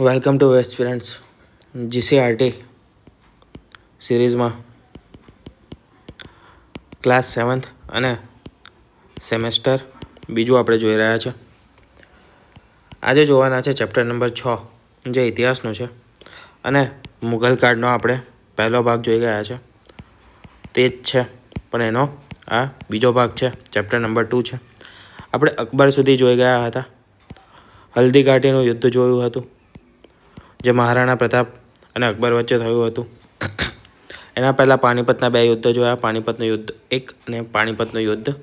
Welcome to experience GCRT સિરીઝમાં class seventh અને semester બીજું આપણે જોઈ રહ્યા છે. આજે જોવાના છે ચેપ્ટર નંબર છ, જે ઇતિહાસનો છે. અને મુઘલ કાળનો આપણે પહેલો ભાગ જોઈ ગયા છે. તે જ છે, પણ એનો આ બીજો ભાગ છે ચેપ્ટર નંબર ટુ છે. આપણે અકબર સુધી જોઈ ગયા હતા. હલ્દી ઘાટીનું યુદ્ધ જોયું હતું. જે મહારાણા પ્રતાપ અને અકબર વચ્ચે થયું હતું. એના પહેલાં પાણીપતના બે યુદ્ધ જોયા. પાણીપતનું યુદ્ધ એક અને પાણીપતનું યુદ્ધ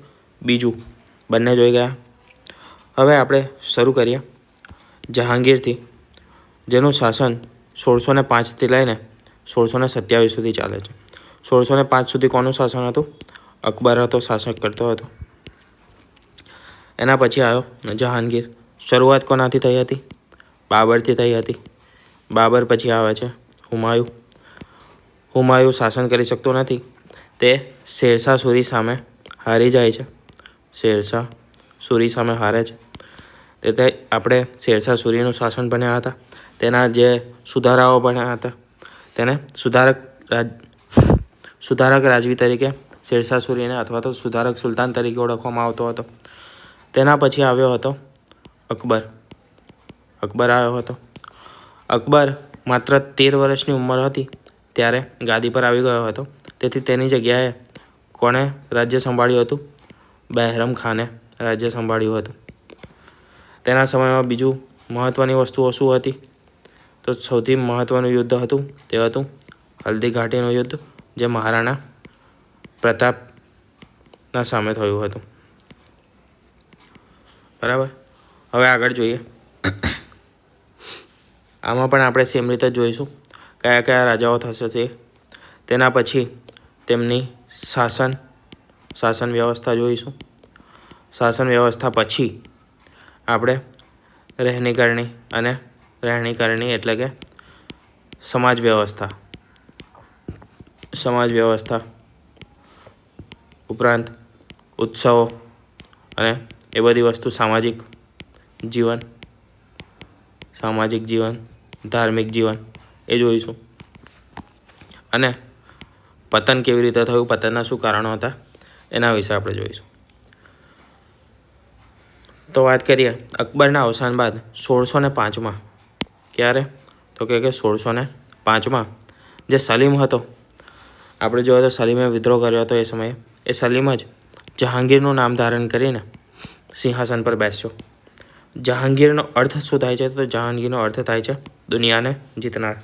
બીજું. બંને જોઈ ગયા. હવે આપણે શરૂ કરીએ જહાંગીરથી, જેનું શાસન સોળસો ને પાંચથી લઈને સોળસો ને સત્યાવીસ સુધી ચાલે છે. સોળસો ને પાંચ સુધી કોનું શાસન હતું? અકબર હતો શાસક કરતો હતો. એના પછી આવ્યો જહાંગીર. શરૂઆત કોનાથી થઈ હતી? બાબરથી થઈ હતી. બાબર પછી આવે છે. હુમાયુ. હુમાયુ શાસન કરી શકતો નથી. તે શેરશાહ સુરી સામે હારી જાય છે. શેરશાહ સુરી સામે હારે છે. તેથી આપણે શેરશાહ સુરીનું શાસન ભણ્યા હતા. તેના જે સુધારાઓ ભણ્યા હતા, તેને સુધારક રાજ, સુધારક રાજવી તરીકે શેરશાહ સુરીને અથવા તો સુધારક સુલતાન તરીકે ઓળખવામાં આવતો હતો. તેના પછી આવ્યો હતો અકબર. અકબર આવ્યો હતો. અકબર માત્ર તેર વર્ષની ઉંમર હતી ત્યારે ગાદી પર આવી ગયો હતો. તેથી તેની જગ્યાએ કોણે રાજ્ય સંભાળ્યું હતું? બહેરમ ખાને રાજ્ય સંભાળ્યું હતું. તેના સમયમાં બીજું મહત્ત્વની વસ્તુઓ શું હતી? તો સૌથી મહત્ત્વનું યુદ્ધ હતું તે હતું હલ્દી ઘાટીનું યુદ્ધ, જે મહારાણા પ્રતાપના સામે થયું હતું. બરાબર? હવે આગળ જોઈએ. આમાં પણ આપણે સેમ રીતે જોઈશું કયા કયા રાજાઓ થશે તે. તેના પછી તેમની શાસન શાસન વ્યવસ્થા જોઈશું. શાસન વ્યવસ્થા પછી આપણે રહેણી કરણી અને રહેણી કરણી એટલે કે સમાજ વ્યવસ્થા. સમાજ વ્યવસ્થા ઉપરાંત ઉત્સવો અને એ બધી વસ્તુ સામાજિક જીવન સામાજિક જીવન ધાર્મિક જીવન, એ જોઈશું. અને પતન કેવી રીતે થયું, પતનના શું કારણો હતા, એના વિશે આપણે જોઈશું. તો વાત કરીએ અકબરના અવસાન બાદ સોળસો ને પાંચમાં. ક્યારે? તો કે સોળસો ને પાંચમાં. જે સલીમ હતો, આપણે જોયો તો સલીમે વિદ્રોહ કર્યો હતો એ સમયે. એ સલીમ જ જહાંગીરનું નામ ધારણ કરીને સિંહાસન પર બેસ્યો. જહાંગીરનો અર્થ શું થાય છે? તો જહાંગીરનો અર્થ થાય છે દુનિયાને જીતનાર.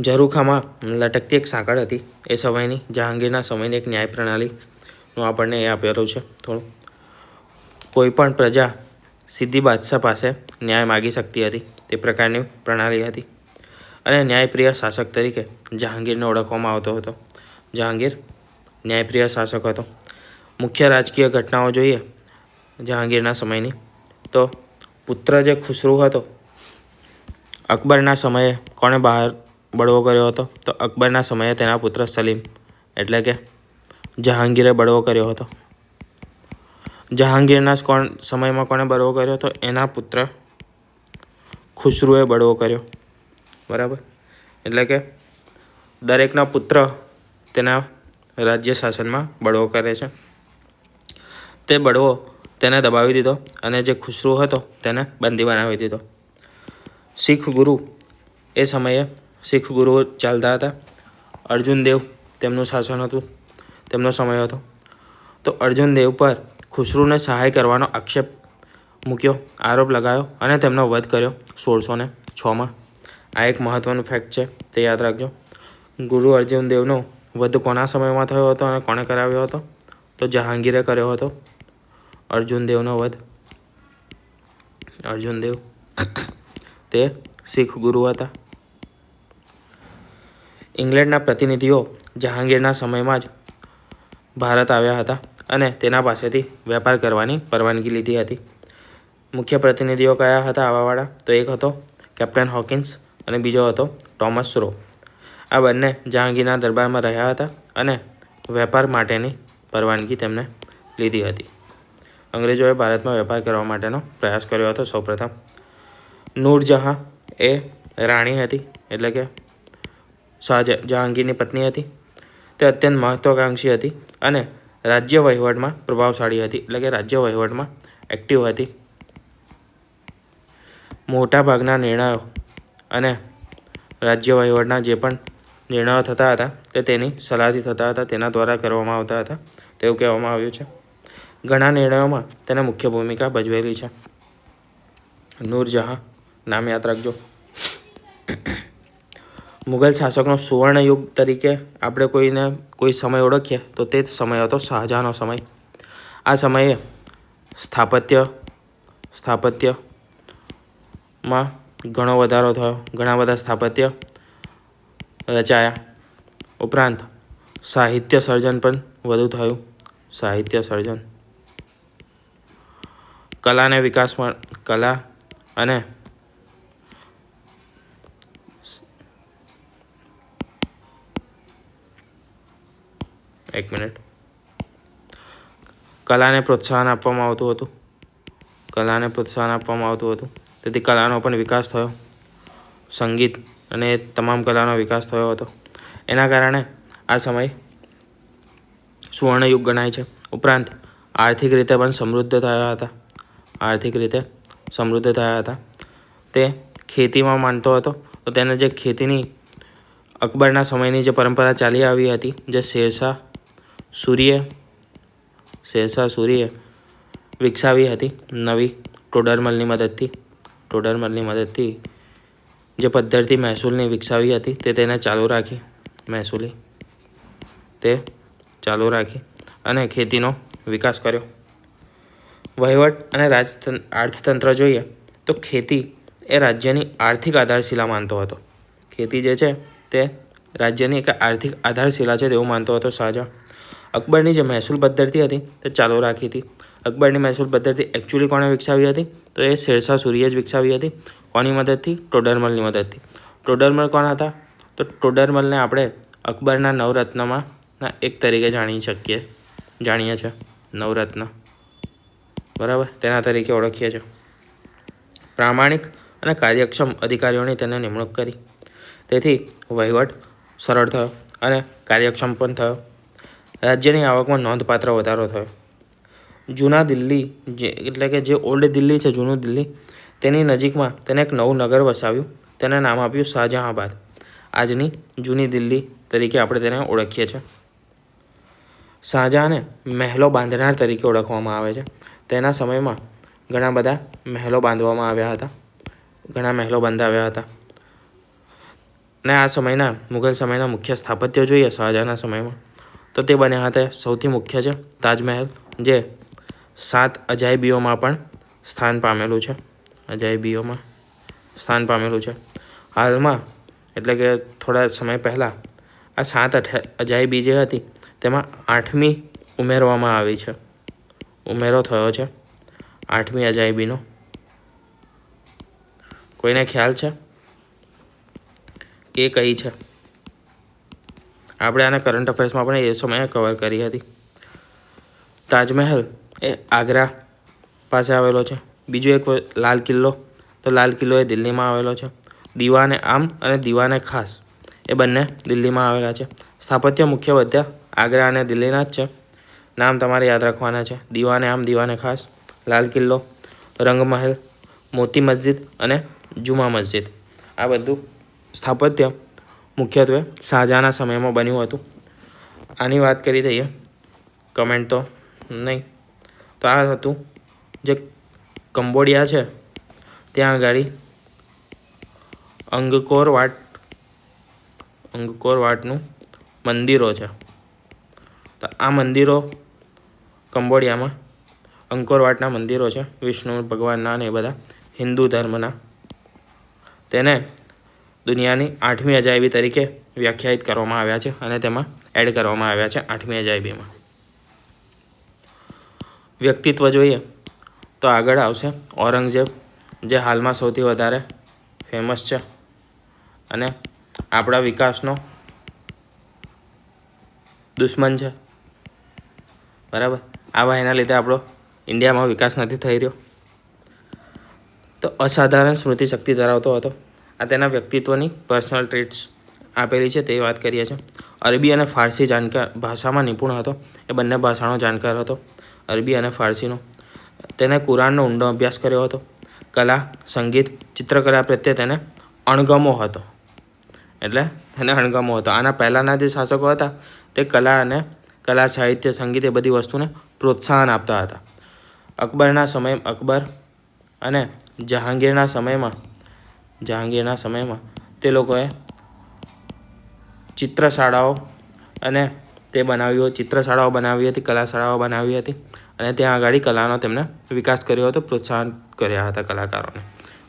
ઝરૂખામાં લટકતી એક સાંકળ હતી. એ સમયની જહાંગીરના સમયની એક ન્યાય પ્રણાલીનું આપણને એ આપેલું છે થોડું. કોઈ પણ પ્રજા સીધી બાદશાહ પાસે ન્યાય માગી શકતી હતી. તે પ્રકારની પ્રણાલી હતી. અને ન્યાયપ્રિય શાસક તરીકે જહાંગીરને ઓળખવામાં આવતો હતો. જહાંગીર ન્યાયપ્રિય શાસક હતો. મુખ્ય રાજકીય ઘટનાઓ જોઈએ જહાંગીરના સમયની. તો પુત્ર જે ખુસરુ હતો, અકબરના સમયે કોણે બહાર બળવો કર્યો હતો? તો અકબરના સમયે તેના પુત્ર સલીમ, એટલે કે જહાંગીરે બળવો કર્યો હતો. જહાંગીરના કોણ, સમયમાં કોણે બળવો કર્યો હતો? એના પુત્ર ખુસરુએ બળવો કર્યો. બરાબર? એટલે કે દરેકના પુત્ર તેના રાજ્ય શાસનમાં બળવો કરે છે. તે બળવો તેને દબાવી દીધો અને જે ખુસરુ હતો તેને બંદી બનાવી દીધો. શીખ ગુરુ એ સમયે શીખ ગુરુ ચાલતા હતા. અર્જુન દેવ તેમનું શાસન હતું, તેમનો સમય હતો. તો અર્જુન દેવ પર ખુસરુને સહાય કરવાનો આક્ષેપ મૂક્યો, આરોપ લગાવ્યો અને તેમનો વધ કર્યો સોળસો ને છમાં. આ એક મહત્ત્વનું ફેક્ટ છે, તે યાદ રાખજો. ગુરુ અર્જુન દેવનો વધ કોના સમયમાં થયો હતો અને કોણે કરાવ્યો હતો? તો જહાંગીરે કર્યો હતો. અર્જુન દેવનો વધ. અર્જુન દેવ. તે શીખ ગુરુ હતા. ઇંગ્લેન્ડના પ્રતિનિધિઓ જહાંગીરના સમયમાં જ ભારત આવ્યા હતા અને તેના પાસેથી વેપાર કરવાની પરવાનગી લીધી હતી. મુખ્ય પ્રતિનિધિઓ કયા હતા આવાવાળા? તો એક હતો કેપ્ટન હોકિન્સ અને બીજો હતો ટોમસ રો. આ બંને જહાંગીરના દરબારમાં રહ્યા હતા અને વેપાર માટેની પરવાનગી તેમણે લીધી હતી. અંગ્રેજોએ ભારતમાં વેપાર કરવા માટેનો પ્રયાસ કર્યો હતો સૌપ્રથમ. નૂરજહાં એ રાણી હતી, એટલે કે શાહજહાં જહાંગીરની પત્ની હતી. તે અત્યંત મહત્વાકાંક્ષી હતી અને રાજ્ય વહીવટમાં પ્રભાવશાળી હતી, એટલે કે રાજ્ય વહીવટમાં એક્ટિવ હતી. મોટાભાગના નિર્ણયો અને રાજ્ય વહીવટના જે પણ નિર્ણયો થતા હતા, તે તેની સલાહથી થતા હતા, તેના દ્વારા કરવામાં આવતા હતા, તેવું કહેવામાં આવ્યું છે. ઘણા નિર્ણયોમાં તેને મુખ્ય ભૂમિકા ભજવેલી છે. નૂરજહાં નામ યાદ રાખજો. મુઘલ શાસકનો સુવર્ણ યુગ તરીકે આપણે કોઈને કોઈ સમય ઓળખીએ તો તે જ સમય હતો શાહજહાંનો સમય. આ સમયે સ્થાપત્ય, સ્થાપત્યમાં ઘણો વધારો થયો. ઘણા બધા સ્થાપત્ય રચાયા. ઉપરાંત સાહિત્ય સર્જન પણ વધુ થયું. સાહિત્ય સર્જન કલાને વિકાસમાં, કલા અને એક મિનિટ. કલાને પ્રોત્સાહન આપવામાં આવતું હતું. કલાને પ્રોત્સાહન આપવામાં આવતું હતું. તેથી કલાનો પણ વિકાસ થયો. સંગીત અને તમામ કલાનો વિકાસ થયો હતો. એના કારણે આ સમય સુવર્ણયુગ ગણાય છે. ઉપરાંત આર્થિક રીતે પણ સમૃદ્ધ થયા હતા. આર્થિક રીતે સમૃદ્ધ થયા હતા. તે ખેતીમાં માનતો હતો. તો તેને જે ખેતીની અકબરના સમયની જે પરંપરા ચાલી આવી હતી, જે શેરશાહ સૂરીએ શેરશાહ સૂરીએ વિકસાવી હતી, નવી ટોડરમલની મદદથી ટોડરમલની મદદથી જે પદ્ધતિ મહેસૂલની વિકસાવી હતી, તે તેને ચાલુ રાખી, મહેસૂલી તે ચાલુ રાખી અને ખેતીનો વિકાસ કર્યો. વહીવટ અને રાજ અર્થતંત્ર જોઈએ, તો ખેતી એ રાજ્યની આર્થિક આધારશિલા માનતો હતો. ખેતી જે છે, તે રાજ્યની એક આર્થિક આધારશિલા છે તેવું માનતો હતો શાહજહાં. અકબરની જે મહેસૂલ પદ્ધતિ હતી, તે ચાલુ રાખી હતી. અકબરની મહેસૂલ પદ્ધતિ એકચ્યુઅલી કોણે વિકસાવી હતી? તો એ શેરશાહ સૂરીએ જ વિકસાવી હતી. કોની મદદથી? ટોડરમલની મદદથી. ટોડરમલ કોણ હતા? તો ટોડરમલને આપણે અકબરના નવરત્નમાં ના એક તરીકે જાણી શકીએ, જાણીએ છીએ નવરત્ન. બરાબર? તેના તરીકે ઓળખીએ છીએ. પ્રામાણિક અને કાર્યક્ષમ અધિકારીઓની તેને નિમણૂક કરી. તેથી વહીવટ સરળ થયો અને કાર્યક્ષમ પણ થયો. રાજ્યની આવકમાં નોંધપાત્ર વધારો થયો. જૂના દિલ્હી જે, એટલે કે જે ઓલ્ડ દિલ્હી છે, જૂનું દિલ્હી, તેની નજીકમાં તેને એક નવું નગર વસાવ્યું. તેને નામ આપ્યું શાહજહાંબાદ. આજની જૂની દિલ્હી તરીકે આપણે તેને ઓળખીએ છીએ. શાહજહાંને મહેલો બાંધનાર તરીકે ઓળખવામાં આવે છે. તેના સમયમાં ઘણા બધા મહેલો બાંધવામાં આવ્યા હતા. ઘણા મહેલો બંધાવ્યા હતા. ને આ સમયના, મુઘલ સમયના મુખ્ય સ્થાપત્યો જોઈએ શાહજહાના સમયમાં. તો તે બન્યા હતા સૌથી મુખ્ય છે તાજમહેલ, જે સાત અજાયબીઓમાં પણ સ્થાન પામેલું છે. અજાયબીઓમાં સ્થાન પામેલું છે. હાલમાં, એટલે કે થોડા સમય પહેલાં, આ સાત અઠ અજાયબી જે હતી, તેમાં આઠમી ઉમેરવામાં આવી છે. ઉમેરો થયો છે. આઠમી અજાયબીનો. કોઈને ખ્યાલ છે? કે કઈ છે? આપણે આને કરંટ અફેર્સમાં પણ એ સમયે કવર કરી હતી. તાજમહેલ એ આગ્રા પાસે આવેલો છે. બીજો એક લાલ કિલ્લો, તો લાલ કિલ્લો એ દિલ્હીમાં આવેલો છે. દીવાને આમ અને દીવાને ખાસ એ બંને દિલ્હીમાં આવેલા છે. સ્થાપત્ય મુખ્ય બધા આગ્રા અને દિલ્હીના જ છે. નામ તમારે યાદ રાખવાના છે. દીવાને આમ, દીવાને ખાસ. લાલ કિલ્લો, રંગમહેલ, મોતી મસ્જિદ અને જુમા મસ્જિદ. આ બધું સ્થાપત્ય મુખ્યત્વે શાહજહાના સમયમાં બન્યું હતું. આની વાત કરી દઈએ કમેન્ટ તો નહીં. તો આ હતું જે કંબોડિયા છે, ત્યાં આગળ અંગકોર વાટ, અંગકોર વાટનું મંદિરો છે. તો આ મંદિરો કંબોડિયામાં. અંકોરવાટના મંદિરો છે, વિષ્ણુ, ભગવાનના ને બધા, હિન્દુ ધર્મના. તેને દુનિયાની આઠમી અજાયબી તરીકે વ્યાખ્યાયિત કરવામાં આવ્યા છે અને તેમાં એડ કરવામાં આવ્યા છે આઠમી અજાયબીમાં. વ્યક્તિત્વ જોઈએ તો આગળ આવશે ઔરંગઝેબ, જે હાલમાં સૌથી વધારે ફેમસ છે અને આપણા વિકાસનો દુશ્મન છે. બરાબર? આવા એના લીધે આપણો ઇન્ડિયામાં વિકાસ નથી થઈ રહ્યો. તો અસાધારણ સ્મૃતિ શક્તિ ધરાવતો હતો. આ તેના વ્યક્તિત્વની પર્સનલ ટ્રીટ્સ આપેલી છે તે વાત કરીએ છીએ. અરબી અને ફારસી જાણકાર ભાષામાં નિપુણ હતો. એ બંને ભાષાનો જાણકાર હતો. અરબી અને ફારસીનો. તેને કુરાનનો ઊંડો અભ્યાસ કર્યો હતો. કલા, સંગીત, ચિત્રકલા પ્રત્યે તેને અણગમો હતો. એટલે તેને અણગમો હતો. આના પહેલાંના જે શાસકો હતા તે કલા અને કલા, સાહિત્ય, સંગીત એ બધી વસ્તુને પ્રોત્સાહન આપતા હતા. અકબરના સમય અકબર અને જહાંગીરના સમયમાં જહાંગીરના સમયમાં તે લોકોએ ચિત્રશાળાઓ અને તે બનાવ્યું ચિત્રશાળાઓ બનાવી હતી કલા શાળાઓ બનાવી હતી અને ત્યાં આગળ કલાનો તેમને વિકાસ કર્યો હતો, પ્રોત્સાહન કર્યા હતા કલાકારોને.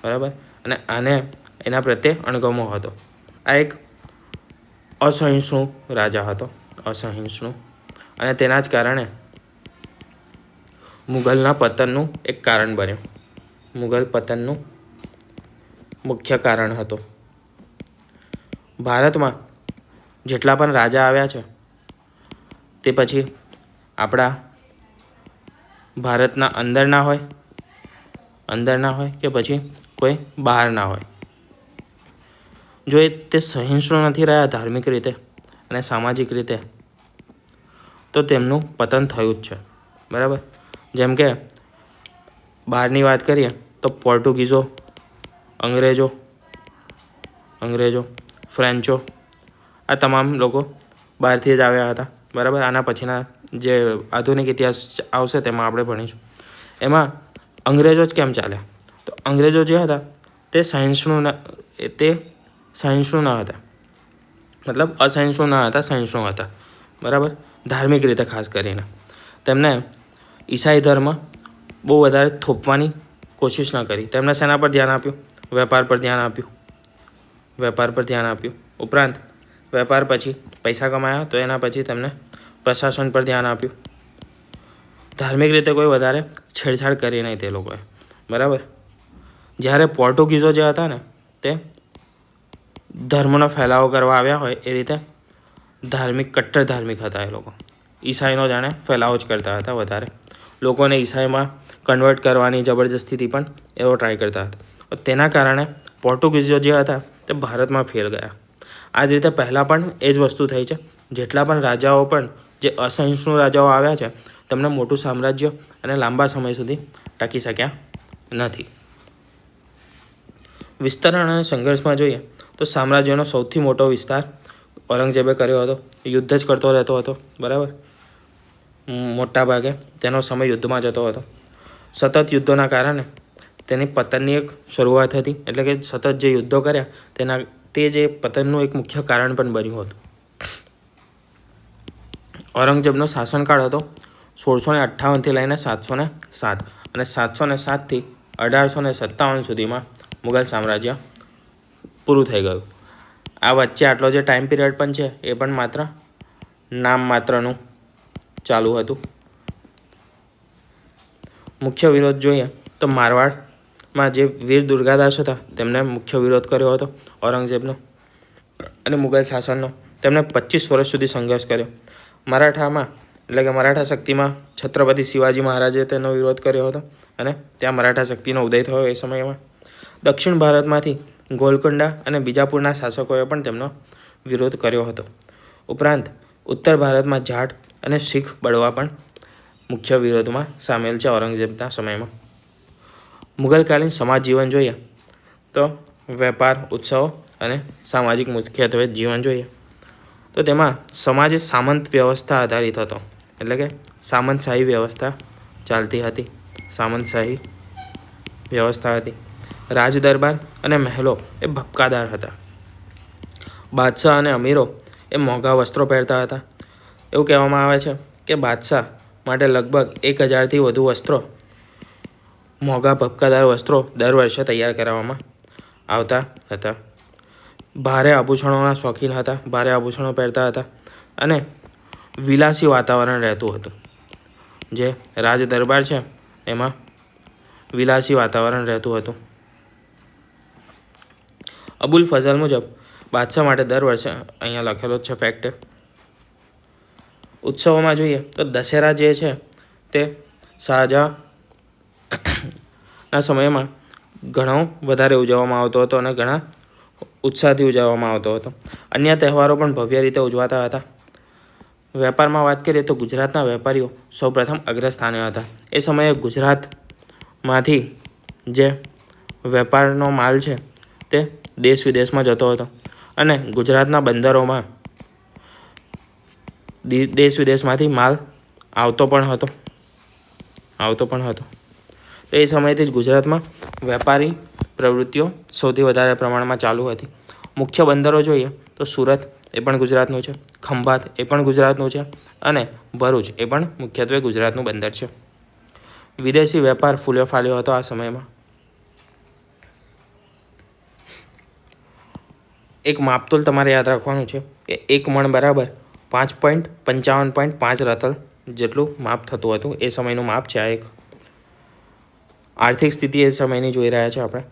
બરાબર? અને આને એના પ્રત્યે અણગમો હતો. આ એક અસહિષ્ણુ રાજા હતો, અસહિષ્ણુ. અને તેના જ કારણે મુઘલના પતનનું એક કારણ બન્યું. મુઘલ પતનનું મુખ્ય કારણ હતું. ભારતમાં જેટલા પણ રાજા આવ્યા છે, તે પછી આપણા ભારતના અંદરના હોય અંદરના હોય કે પછી કોઈ બહારના હોય. જો એ તે સહિષ્ણુ નથી રહ્યા ધાર્મિક રીતે અને સામાજિક રીતે, તો તેમનું પતન થયું જ છે. બરાબર? જેમ કે, બહારની વાત કરીએ તો પોર્ટુગીઝો, અંગ્રેજો અંગ્રેજો, ફ્રેન્ચો, આ તમામ લોકો બહારથી જ આવ્યા હતા. બરાબર? આના પછીના જે આધુનિક ઇતિહાસ આવશે તેમાં આપણે ભણીશું. એમાં અંગ્રેજો જ કેમ ચાલ્યા? તો અંગ્રેજો જે હતા, તે સાયન્સનું તે સાયન્સનું ન હતા. મતલબ અસાયન્સનું ન હતા, સાયન્સનું હતા. બરાબર? ધાર્મિક રીતે ખાસ કરીને. તેમને ઈસાઈ ધર્મ બહુ વધારે થોપવાની કોશિશ ન કરી. તેમણે શેના પર ધ્યાન આપ્યું? વેપાર પર ધ્યાન આપ્યું. વેપાર પર ધ્યાન આપ્યું. ઉપરાંત, વેપાર પછી પૈસા કમાયા તો એના પછી તેમને પ્રશાસન પર ધ્યાન આપ્યું. ધાર્મિક રીતે કોઈ વધારે છેડછાડ કરી નહીં તે લોકોએ. બરાબર? જ્યારે પોર્ટુગીઝો જે હતા ને, તે ધર્મનો ફેલાવો કરવા આવ્યા હોય, એ રીતે ધાર્મિક, કટ્ટર ધાર્મિક હતા એ લોકો. ઈસાઈનો જાણે ફેલાવો જ કરતા હતા વધારે. લોકોને ઈસાઈમાં કન્વર્ટ કરવાની જબરજસ્તીથી પણ એવો ટ્રાય કરતા હતા. તેના કારણે પોર્ટુગીઝો જે હતા, તે ભારતમાં ફેલ ગયા. આ જ રીતે પહેલાં પણ એ જ વસ્તુ થઈ છે. જેટલા પણ રાજાઓ પણ, જે અસહિષ્ણુ રાજાઓ આવ્યા છે તેમણે મોટું સામ્રાજ્ય અને લાંબા સમય સુધી ટકી શક્યા નથી. વિસ્તરણ અને સંઘર્ષમાં જોઈએ, તો સામ્રાજ્યનો સૌથી મોટો વિસ્તાર ઔરંગઝેબે કર્યો હતો. યુદ્ધ જ કરતો રહેતો હતો. બરાબર? મોટા ભાગે તેનો સમય યુદ્ધમાં જતો હતો. સતત યુદ્ધોના કારણે તેની પતનની એક શરૂઆત હતી. એટલે કે સતત જે યુદ્ધો કર્યા, તેના, તે જે પતનનું એક મુખ્ય કારણ પણ બન્યું હતું. ઔરંગઝેબનો શાસનકાળ હતો સોળસો ને અઠ્ઠાવનથી લઈને સાતસો ને સાત અને સાતસો ને સાતથી અઢારસો ને સત્તાવન સુધીમાં મુઘલ સામ્રાજ્ય પૂરું થઈ ગયું. આ વચ્ચે આટલો જે ટાઈમ પિરિયડ પણ છે, એ પણ માત્ર નામ માત્રનું ચાલુ હતું. મુખ્ય વિરોધ જોઈએ તો મારવાડમાં જે વીર દુર્ગાદાસ હતા, તેમણે મુખ્ય વિરોધ કર્યો હતો ઔરંગઝેબનો અને મુઘલ શાસનનો. તેમણે પચીસ વર્ષ સુધી સંઘર્ષ કર્યો. મરાઠામાં, એટલે કે મરાઠા શક્તિમાં છત્રપતિ શિવાજી મહારાજે તેનો વિરોધ કર્યો હતો અને ત્યાં મરાઠા શક્તિનો ઉદય થયો એ સમયમાં. દક્ષિણ ભારતમાંથી ગોલકોંડા અને બીજાપુરના શાસકોએ પણ તેમનો વિરોધ કર્યો હતો. ઉપરાંત, ઉત્તર ભારતમાં જાટ અને શીખ બળવા પણ મુખ્ય વિરોધમાં સામેલ છે ઔરંગઝેબના સમયમાં. મુઘલકાલીન સમાજ જીવન જોઈએ તો વેપાર, ઉત્સવો અને સામાજિક મુખ્યત્વે જીવન જોઈએ. તો તેમાં સમાજ સામંત વ્યવસ્થા આધારિત હતો. એટલે કે સામંતશાહી વ્યવસ્થા ચાલતી હતી. સામંતશાહી વ્યવસ્થા હતી. રાજદરબાર અને મહેલો એ ભપકાદાર હતા. બાદશાહ અને અમીરો એ મોંઘા વસ્ત્રો પહેરતા હતા. એવું કહેવામાં આવે છે કે બાદશાહ માટે લગભગ એક હજારથી વધુ વસ્ત્રો, મોંઘા ભપકાદાર વસ્ત્રો દર વર્ષે તૈયાર કરાવવામાં આવતા હતા. ભારે આભૂષણોના શોખીન હતા, ભારે આભૂષણો પહેરતા હતા અને વિલાસી વાતાવરણ રહેતું હતું. જે રાજ દરબાર છે, એમાં વિલાસી વાતાવરણ રહેતું હતું. અબુલ ફઝલ મુજબ બાદશાહ માટે દર વર્ષે અહીંયા લખેલો જ છે ફેક્ટ ઉત્સવોમાં જોઈએ તો દશેરા જે છે તે શાહજહાં ના સમયમાં ઘણો વધારે ઉજવવામાં આવતો હતો અને ઘણા ઉત્સાહથી ઉજવવામાં આવતો હતો. અન્ય તહેવારો પણ ભવ્ય રીતે ઉજવાતા હતા. વેપારમાં વાત કરીએ તો ગુજરાતના વેપારીઓ સૌપ્રથમ અગ્રસ્થાને હતા. એ સમયે ગુજરાતમાંથી જે વેપારનો માલ છે તે દેશ વિદેશમાં જતો હતો અને ગુજરાતના બંદરોમાં દેશ વિદેશમાંથી માલ આવતો પણ હતો. આવતો પણ હતો. તો એ સમયથી જ ગુજરાતમાં વેપારી પ્રવૃત્તિઓ સૌથી વધારે પ્રમાણમાં ચાલુ હતી. મુખ્ય બંદરો જોઈએ તો સુરત એ પણ ગુજરાતનું છે, ખંભાત એ પણ ગુજરાતનું છે અને ભરૂચ એ પણ મુખ્યત્વે ગુજરાતનું બંદર છે. વિદેશી વેપાર ફૂલ્યો ફાલ્યો હતો આ સમયમાં. એક માપતોલ તમારે યાદ રાખવાનું છે કે એક મણ બરાબર પાંચ પોઈન્ટ પંચાવન પોઈન્ટ પાંચ રતલ જેટલું માપ થતું હતું. એ સમયનું માપ છે આ એક. આર્થિક સ્થિતિ એ સમયની જોઈ રહ્યા છે આપણે.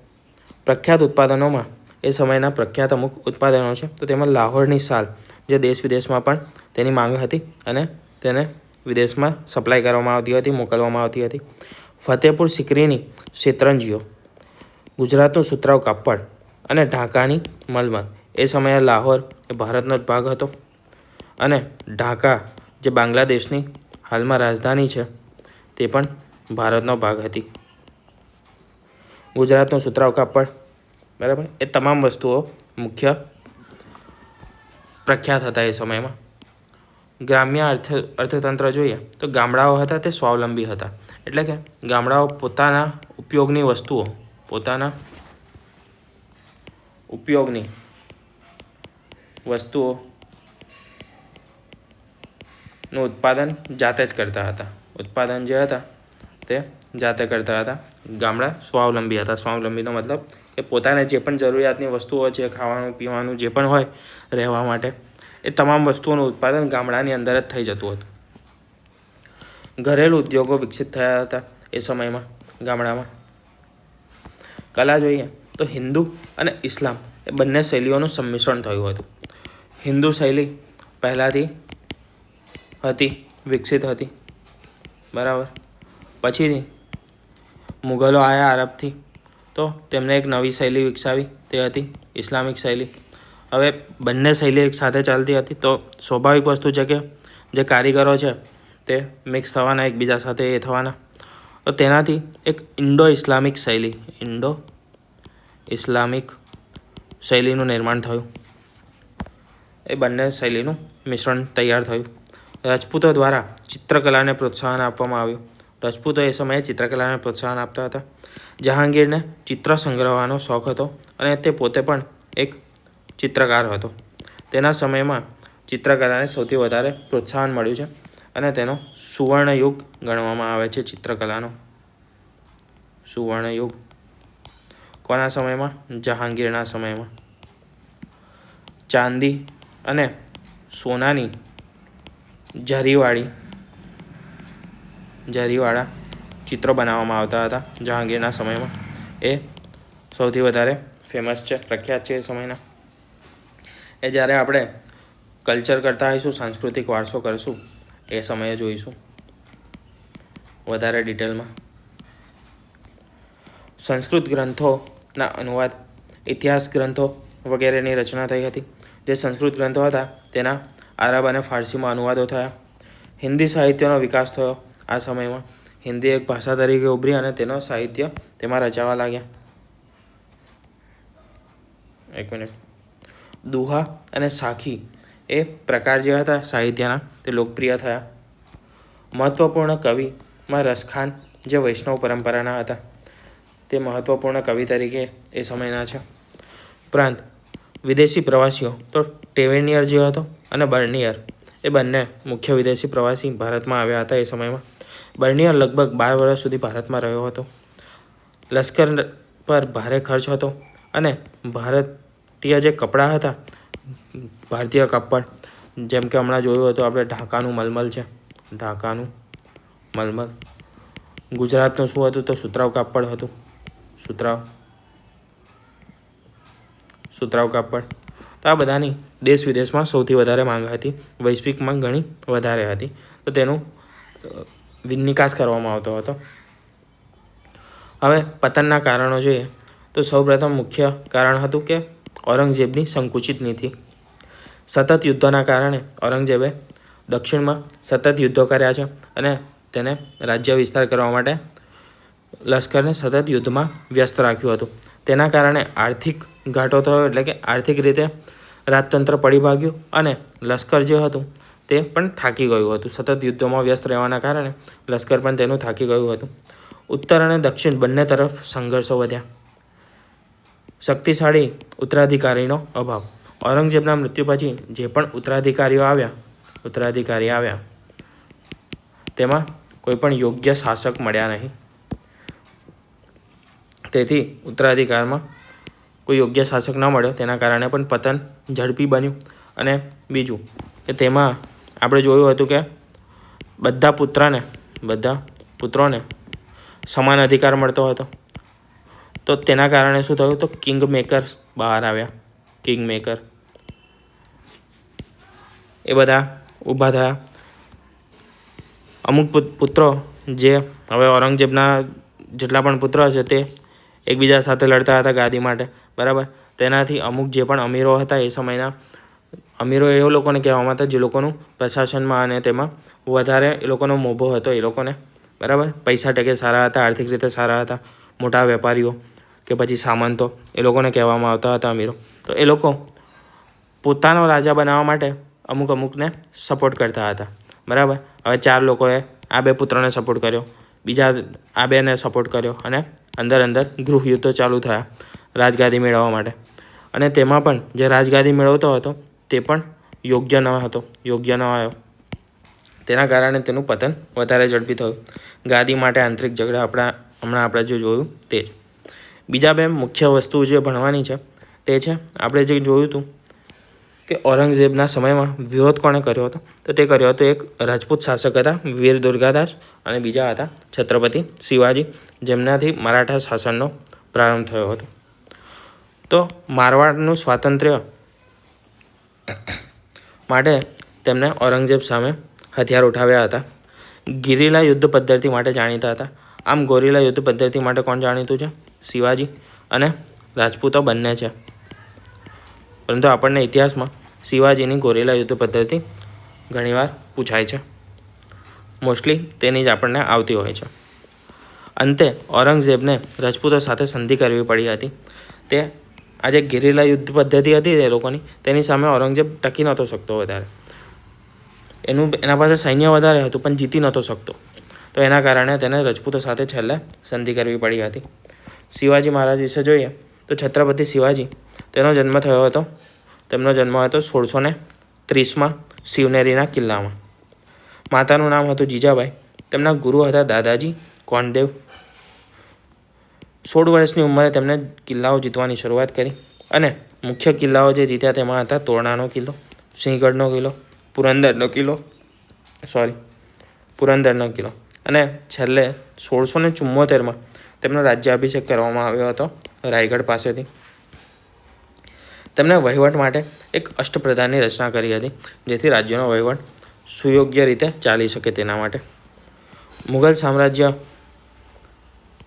પ્રખ્યાત ઉત્પાદનોમાં એ સમયના પ્રખ્યાત અમુક ઉત્પાદનો છે. તો તેમાં લાહોરની સાલ જે દેશ વિદેશમાં પણ તેની માંગ હતી અને તેને વિદેશમાં સપ્લાય કરવામાં આવતી હતી, મોકલવામાં આવતી હતી. ફતેહપુર સિકરીની શેતરંજીઓ, ગુજરાતનું સુતરાઉ કાપડ અને ઢાકાની મલમલ એ સમયે લાહોર એ ભારતનો જ ભાગ હતો. અને ઢાકા, જે બાંગ્લાદેશની હાલમાં રાજધાની છે, તે પણ ભારતનો ભાગ હતી. ગુજરાતનું સુતરાવ કાપડ, બરાબર? એ તમામ વસ્તુઓ મુખ્ય પ્રખ્યાત હતા એ સમયમાં. ગ્રામ્ય અર્થ, અર્થતંત્ર જોઈએ તો ગામડાઓ હતા તે સ્વાવલંબી હતા. એટલે કે ગામડાઓ પોતાના ઉપયોગની વસ્તુઓ, પોતાના ઉપયોગની વસ્તુઓ નું ઉત્પાદન જાતે જ કરતા હતા. ઉત્પાદન જે હતા તે જાતે કરતા હતા. ગામડા સ્વાવલંબી હતા. સ્વાવલંબીનો મતલબ કે પોતાને જે પણ જરૂરિયાતની વસ્તુઓ છે, ખાવાનું, પીવાનું જે પણ હોય રહેવા માટે, એ તમામ વસ્તુઓનું ઉત્પાદન ગામડાની અંદર જ થઈ જતું હતું. ઘરેલું ઉદ્યોગો વિકસિત થયા હતા એ સમયમાં ગામડામાં. કલા જોઈએ તો હિન્દુ અને ઇસ્લામ એ બંને શૈલીઓનું સંમિશ્રણ થયું હતું. હિન્દુ શૈલી પહેલાંથી હતી, વિકસિત હતી. બરાબર. પછીથી મુઘલો આવ્યા આરબથી. તો તેમણે એક નવી શૈલી વિકસાવી તે હતી, ઇસ્લામિક શૈલી. હવે બંને શૈલી એક સાથે ચાલતી હતી, તો સ્વાભાવિક વસ્તુ છે કે જે કારીગરો છે તે મિક્સ થવાના, એકબીજા સાથે એ થવાના. તો તેનાથી એક ઇન્ડો ઇસ્લામિક શૈલી, ઇન્ડો ઇસ્લામિક શૈલીનું નિર્માણ થયું. એ બંને શૈલીનું મિશ્રણ તૈયાર થયું. રાજપૂતો દ્વારા ચિત્રકલાને પ્રોત્સાહન આપવામાં આવ્યું. રાજપૂતો એ સમયે ચિત્રકલાને પ્રોત્સાહન આપતા હતા. જહાંગીરને ચિત્ર સંગ્રહવાનો શોખ હતો અને તે પોતે પણ એક ચિત્રકાર હતો. તેના સમયમાં ચિત્રકલાને સૌથી વધારે પ્રોત્સાહન મળ્યું છે અને તેનો સુવર્ણયુગ ગણવામાં આવે છે ચિત્રકલાનો. સુવર્ણયુગ. કોના સમયમાં? જહાંગીરના સમયમાં. ચાંદી અને સોનાની જરીવાળી જરીવાળા ચિત્રો બનાવવામાં આવતા હતા જહાંગીરના સમયમાં એ સૌથી વધારે ફેમસ છે, પ્રખ્યાત છે એ સમયના. એ જ્યારે આપણે કલ્ચર કરતા હોઈશું સાંસ્કૃતિક વારસો કરશું, એ સમયે જોઈશું. વધારે ડિટેલમાં સંસ્કૃત ગ્રંથોના અનુવાદ, ઇતિહાસ ગ્રંથો વગેરેની રચના થઈ હતી. જે સંસ્કૃત ગ્રંથો હતા, તેના આરબ અને ફારસીમાં અનુવાદો થયા. હિન્દી સાહિત્યનો વિકાસ થયો. આ સમયમાં હિન્દી એક ભાષા તરીકે ઉભરી અને તેનો સાહિત્ય તેમાં રચાવા લાગ્યા. એક મિનિટ. દુહા અને સાખી એ પ્રકાર જે હતા સાહિત્યના. તે લોકપ્રિય થયા. મહત્વપૂર્ણ કવિમાં રસખાન જે વૈષ્ણવ પરંપરાના હતા. તે મહત્વપૂર્ણ કવિ તરીકે એ સમયના છે. ઉપરાંત વિદેશી પ્રવાસીઓ, તો ટેવેનિયર જે હતો અને બર્નિયર. એ બંને મુખ્ય વિદેશી પ્રવાસી ભારતમાં આવ્યા હતા એ સમયમાં. બર્નિયર લગભગ બાર વર્ષ સુધી ભારતમાં રહ્યો હતો. લશ્કર પર ભારે ખર્ચ હતો અને ભારતીય જે કપડાં હતા, ભારતીય કપડ, જેમ કે હમણાં જોયું હતું આપણે ઢાકાનું મલમલ છે. ઢાકાનું મલમલ. ગુજરાતનું શું હતું તો સુતરાઉ કાપડ હતું. સુતરાવ સુતરાવ કાપડ. તો આ બધાની દેશ વિદેશમાં સૌથી વધારે માંગ હતી. વૈશ્વિકમાં ઘણી વધારે હતી. તો તેનું નિકાસ કરવામાં આવતો હતો. હવે પતનના કારણો જોઈએ તો સૌપ્રથમ મુખ્ય કારણ હતું કે ઔરંગઝેબની સંકુચિત નીતિ. સતત યુદ્ધોના કારણે ઔરંગઝેબે દક્ષિણમાં સતત યુદ્ધો કર્યા છે અને તેને રાજ્ય વિસ્તાર કરવા માટે લશ્કરને સતત યુદ્ધમાં વ્યસ્ત રાખ્યું હતું. તેના કારણે આર્થિક ઘાટો થયો, એટલે કે આર્થિક રીતે રાજતંત્ર પડી ભાગ્યું અને લશ્કર જે હતું તે પણ થાકી ગયું હતું. સતત યુદ્ધોમાં વ્યસ્ત રહેવાના કારણે લશ્કર પણ તેનું થાકી ગયું હતું. ઉત્તર અને દક્ષિણ બંને તરફ સંઘર્ષો વધ્યા. શક્તિશાળી ઉત્તરાધિકારીનો અભાવ. ઔરંગઝેબના મૃત્યુ પછી જે પણ ઉત્તરાધિકારીઓ આવ્યા, ઉત્તરાધિકારી આવ્યા, તેમાં કોઈ પણ યોગ્ય શાસક મળ્યા નહીં. તેથી ઉત્તરાધિકારમાં કોઈ યોગ્ય શાસક ન મળ્યો, તેના કારણે પણ પતન ઝડપી બન્યું. અને બીજું કે તેમાં આપણે જોયું હતું કે બધા પુત્રને, બધા પુત્રોને સમાન અધિકાર મળતો હતો. તો તેના કારણે શું થયું? તો કિંગ મેકર બહાર આવ્યા. કિંગ મેકર એ બધા ઊભા થયા. અમુક પુત્રો જે હવે ઔરંગઝેબના જેટલા પણ પુત્રો છે તે એકબીજા સાથે લડતા હતા ગાદી માટે. બરાબર? તેનાથી અમુક જે પણ અમીરો હતા એ સમયના, અમીરો એ લોકોને કહેવામાં હતા જે લોકોનું પ્રશાસનમાં અને તેમાં વધારે એ લોકોનો મોભો હતો એ લોકોને, બરાબર? પૈસા ટકે સારા હતા, આર્થિક રીતે સારા હતા, મોટા વેપારીઓ કે પછી સામંતો એ લોકોને કહેવામાં આવતા હતા અમીરો. તો એ લોકો પોતાનો રાજા બનાવવા માટે અમુક અમુકને સપોર્ટ કરતા હતા, બરાબર? હવે ચાર લોકોએ આ બે પુત્રોને સપોર્ટ કર્યો, બીજા આ બેને સપોર્ટ કર્યો અને અંદર અંદર ગૃહ યુદ્ધો ચાલુ થયા. રાજગાદી મેળવવા માટે. અને તેમાં પણ જે રાજગાદી મેળવતો હતો, તે પણ યોગ્ય ન હતો, યોગ્ય ન આવ્યો. તેના કારણે તેનું પતન વધારે ઝડપી થયું. ગાદી માટે આંતરિક ઝઘડા આપણા, હમણાં આપણે જે જોયું તે જ. બીજા બે મુખ્ય વસ્તુ જે ભણવાની છે, તે છે, આપણે જે જોયું હતું કે ઔરંગઝેબના સમયમાં વિરોધ કોણે કર્યો હતો? તો તે કર્યો હતો એક રાજપૂત શાસક હતા, વીર દુર્ગાદાસ અને બીજા હતા છત્રપતિ શિવાજી, જેમનાથી મરાઠા શાસનનો પ્રારંભ થયો હતો. તો મારવાડનું સ્વાતંત્ર્ય માટે તેમણે ઔરંગઝેબ સામે હથિયાર ઉઠાવ્યા હતા. ગિરિલા યુદ્ધ પદ્ધતિ માટે જાણીતા હતા. આમ ગોરીલા યુદ્ધ પદ્ધતિ માટે કોણ જાણીતું છે? શિવાજી અને રાજપૂતો બંને છે. પરંતુ આપણને ઇતિહાસમાં શિવાજીની ગોરીલા યુદ્ધ પદ્ધતિ ઘણીવાર પૂછાય છે. મોસ્ટલી તેની જ આપણને આવતી હોય છે. અંતે ઔરંગઝેબને રાજપૂતો સાથે સંધિ કરવી પડી હતી. તે આ જે ગેરીલા યુદ્ધ પદ્ધતિ હતી એ લોકોની, તેની સામે ઔરંગઝેબ ટકી નહોતો શકતો વધારે. એનું, એના પાસે સૈન્ય વધારે હતું, પણ જીતી નહોતો શકતો. તો એના કારણે તેને રજપૂતો સાથે છેલ્લે સંધિ કરવી પડી હતી. શિવાજી મહારાજ વિશે જોઈએ, તો છત્રપતિ શિવાજી તેનો જન્મ થયો હતો, તેમનો જન્મ હતો સોળસો ને ત્રીસમાં શિવનેરીના કિલ્લામાં. માતાનું નામ હતું જીજાબાઈ, તેમના ગુરુ હતા દાદાજી કોંડદેવ સોળ વર્ષની ઉંમરે તેમણે કિલ્લાઓ જીતવાની શરૂઆત કરી અને મુખ્ય કિલ્લાઓ જે જીત્યા તેમાં હતા તોરણાનો કિલ્લો, સિંહગઢનો કિલ્લો, પુરંદરનો કિલ્લો સોરી પુરંદરનો કિલ્લો. અને છેલ્લે સોળસો ને ચુમ્મોતેરમાં તેમનો રાજ્યાભિષેક કરવામાં આવ્યો હતો રાયગઢ પાસેથી. તેમણે વહીવટ માટે એક અષ્ટપ્રધાનની રચના કરી હતી, જેથી રાજ્યનો વહીવટ સુયોગ્ય રીતે ચાલી શકે તેના માટે. મુઘલ સામ્રાજ્ય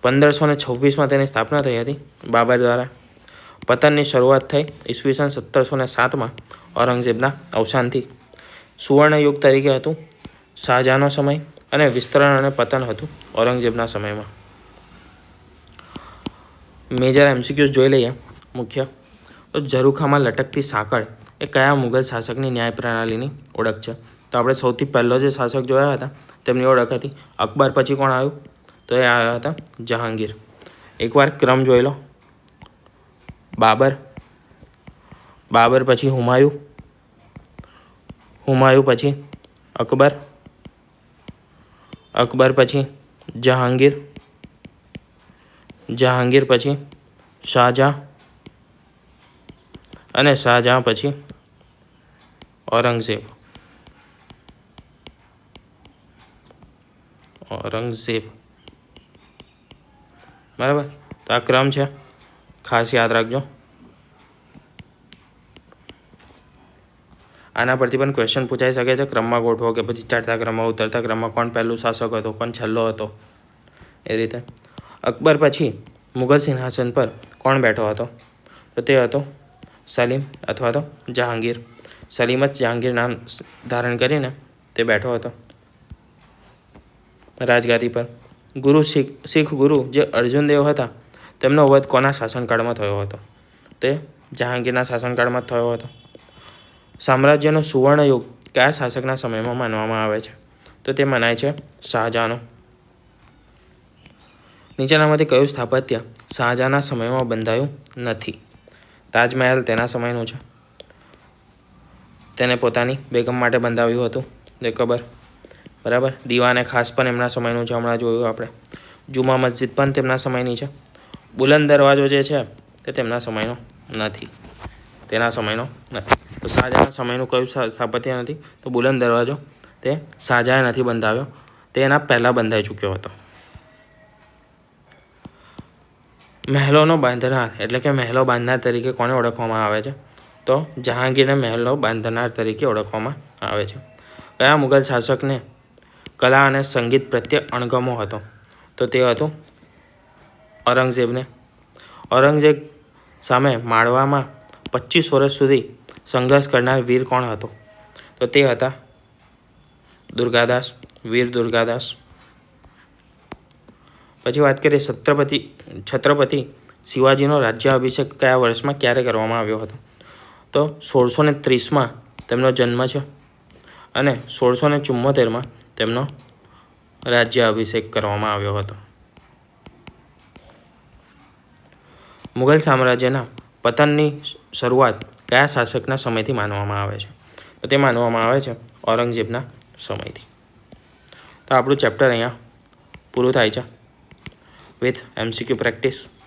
પંદરસો ને છવ્વીસમાં તેની સ્થાપના થઈ હતી બાબર દ્વારા. પતનની શરૂઆત થઈ ઈસવીસન સત્તરસો ને સાતમાં ઔરંગઝેબના અવસાનથી. સુવર્ણયુગ તરીકે હતું શાહજહાંનો સમય અને વિસ્તરણ અને પતન હતું ઔરંગઝેબના સમયમાં. મેજર એમસીક્યુઝ જોઈ લઈએ. મુખ્ય. તો ઝરૂખામાં લટકતી સાંકળ એ કયા મુઘલ શાસકની ન્યાય પ્રણાલીની ઓળખ છે? તો આપણે સૌથી પહેલો જે શાસક જોયા હતા તેમની ઓળખ હતી. અકબર પછી કોણ આવ્યું? તો એ આવ્યા હતા જહાંગીર. એકવાર ક્રમ જોઈ લો. બાબર. બાબર પછી હુમાયુ. હુમાયુ પછી અકબર. અકબર પછી જહાંગીર. જહાંગીર પછી શાહજહાં. અને શાહજહાં પછી ઔરંગઝેબ. ઔરંગઝેબ. બરાબર? તો આ ક્રમ છે. ખાસ યાદ રાખજો. આના પરથી પણ ક્વેશ્ચન પૂછાઈ શકે છે, ક્રમમાં ગોઠવો કે પછી ચડતા ક્રમમાં ઉતરતા ક્રમમાં કોણ પહેલું શાસક હતો, કોણ છેલ્લો હતો? એ રીતે. અકબર પછી મુઘલ સિંહાસન પર કોણ બેઠો હતો? તો તે હતો સલીમ અથવા તો જહાંગીર. સલીમ જ જહાંગીર નામ ધારણ કરીને તે બેઠો હતો. રાજગાદી પર. ગુરુ શીખ શીખ ગુરુ જે અર્જુનદેવ હતા, તેમનો વધ કોના શાસનકાળમાં થયો હતો? તે જહાંગીરના શાસનકાળમાં થયો હતો. સામ્રાજ્યનો સુવર્ણ યુગ કયા શાસકના સમયમાં માનવામાં આવે છે? તો તે મનાય છે શાહજહાંનો. નીચેનામાંથી કયું સ્થાપત્ય શાહજહાંના સમયમાં બંધાયું નથી? તાજમહેલ તેના સમયનું છે. તેને પોતાની બેગમ માટે બંધાવ્યું હતું. તે ખબર બરાબર? દીવાને ખાસ પણ એમના સમયનું છે હમણાં જોયું આપણે. જુમા મસ્જિદ પણ તેમના સમયની છે. બુલંદ દરવાજો જે છે, તે તેમના સમયનો નથી. તેના સમયનો નથી. તો શાહજહાંના સમયનું કયું સ્થા- સ્થાપત્ય નથી? તો બુલંદ દરવાજો તે શાહજહાંએ નથી બંધાવ્યો. તે એના પહેલાં બંધાઈ ચૂક્યો હતો. મહેલોનો બાંધનાર, એટલે કે મહેલો બાંધનાર તરીકે કોને ઓળખવામાં આવે છે? તો જહાંગીરને મહેલનો બાંધનાર તરીકે ઓળખવામાં આવે છે. કયા મુગલ શાસકને કલા અને સંગીત પ્રત્યે અણગમો હતો. તો તે હતું ઔરંગઝેબને. ઔરંગઝેબ સામે માળવામાં પચીસ વર્ષ સુધી સંઘર્ષ કરનાર વીર કોણ હતો? તો તે હતા દુર્ગાદાસ, વીર દુર્ગાદાસ. પછી વાત કરીએ છત્રપતિ છત્રપતિ શિવાજીનો રાજ્યાભિષેક કયા વર્ષમાં ક્યારે કરવામાં આવ્યો હતો? તો સોળસો ને ત્રીસમાં તેમનો જન્મ છે અને સોળસો ને ચુમ્મોતેરમાં તેમનો રાજ્યાભિષેક કરવામાં આવ્યો હતો. મુઘલ સામ્રાજ્યના પતનની શરૂઆત કયા શાસકના સમયથી માનવામાં આવે છે? તો તે માનવામાં આવે છે ઔરંગઝેબના સમયથી. તો આપણું ચેપ્ટર અહીંયા પૂરું થાય છે. With MCQ practice.